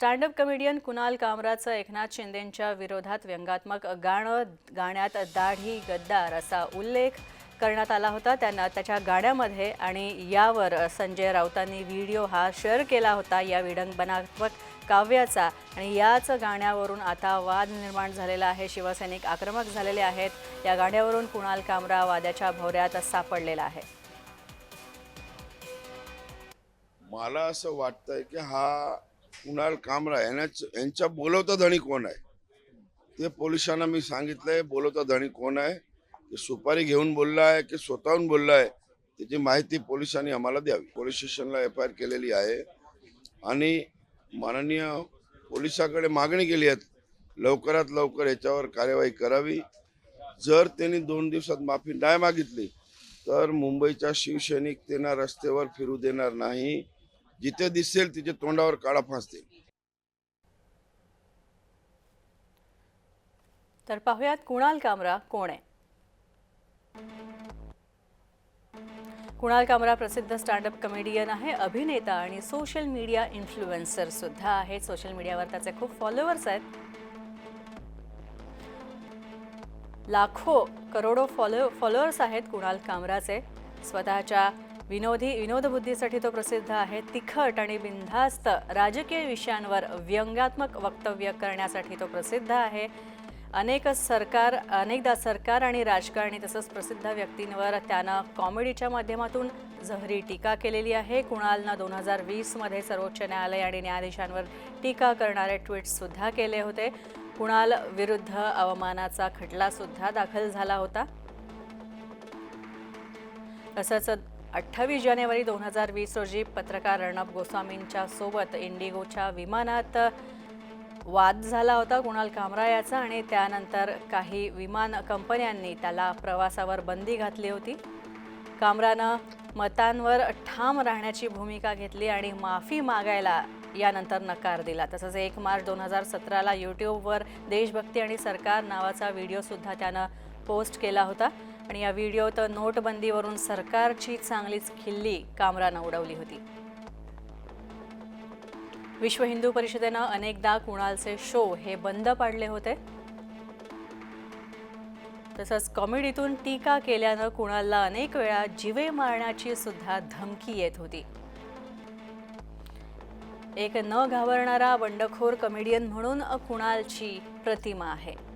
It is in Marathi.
स्टँडअप कमेडियन कुणाल कामराचं एकनाथ शिंदेंच्या विरोधात व्यंगात्मक गाणं गाण्यात दाढी गद्दार असा उल्लेख करण्यात आला होता त्यांना त्याच्या गाण्यामध्ये आणि यावर संजय राऊतांनी व्हिडिओ हा शेअर केला होता या विडंबनात्मक काव्याचा. आणि याच गाण्यावरून आता वाद निर्माण झालेला आहे शिवसैनिक आक्रमक झालेले आहेत. या गाण्यावरून कुणाल कामरा वाद्याच्या भोवऱ्यात सापडलेला आहे. मला असं वाटतंय की हा कुणाल कामरा यांनाच यांच्या बोलवता धणी कोण आहे? ते पोलिसांना मी सांगितलंय बोलवता धणी कोण आहे? ते सुपारी घेऊन बोलला आहे की स्वतःहून बोलला आहे? त्याची माहिती पोलिसांनी आम्हाला द्यावी. पोलीस स्टेशनला एफ आय आर केलेली आहे. आणि माननीय पोलिसाकडे मागणी केली आहे. लवकरात लवकर याच्यावर कार्यवाही करावी. जर त्यांनी दोन दिवसात माफी नाही मागितली तर मुंबईच्या शिवसैनिक त्यांना रस्त्यावर फिरू देणार नाही. जिथे दिसेल तिच्या तोंडावर काळा फासते तर पाहुयात कुणाल कामरा कोण आहे? कुणाल कामरा प्रसिद्ध स्टँडअप कमेडियन आहे अभिनेता आणि सोशल मीडिया इन्फ्लुएन्सर सुद्धा आहे. सोशल मीडियावर त्याचे खूप फॉलोअर्स आहेत. लाखो करोडो फॉलो फॉलोअर्स आहेत कुणाल कामराचे. स्वतःच्या विनोदी विनोदबुद्धीसाठी तो प्रसिद्ध आहे. तिखट आणि बिनधास्त राजकीय विषयांवर व्यंगात्मक वक्तव्य करण्यासाठी तो प्रसिद्ध आहे. अनेक सरकार अनेकदा सरकार आणि राजकारणी तसंच प्रसिद्ध व्यक्तींवर त्यानं कॉमेडीच्या माध्यमातून जहरी टीका केलेली आहे. कुणालनं दोन हजार वीसमध्ये सर्वोच्च न्यायालय आणि न्यायाधीशांवर टीका करणारे ट्विटसुद्धा केले होते. कुणाल विरुद्ध अवमानाचा खटलासुद्धा दाखल झाला होता. तसंच अठ्ठावीस जानेवारी दोन हजार वीस रोजी पत्रकार अर्णब गोस्वामींच्या सोबत इंडिगोच्या विमानात वाद झाला होता कुणाल कामरा याचा आणि त्यानंतर काही विमान कंपन्यांनी त्याला प्रवासावर बंदी घातली होती. कामरानं मतांवर ठाम राहण्याची भूमिका घेतली आणि माफी मागायला यानंतर नकार दिला. तसंच एक मार्च दोन हजार सतराला यूट्यूबवर देशभक्ती आणि सरकार नावाचा व्हिडिओसुद्धा त्यानं पोस्ट केला होता. आणि या व्हिडिओत नोटबंदीवरून सरकारची चांगलीच खिल्ली कामरानं उडवली होती. विश्व हिंदू परिषदेनं अनेकदा कुणालचे शो हे बंद पाडले होते. तसंच कॉमेडीतून टीका केल्यानं कुणालला अनेक वेळा जीवे मारण्याची सुद्धा धमकी येत होती. एक न घाबरणारा बंडखोर कमेडियन म्हणून कुणालची प्रतिमा आहे.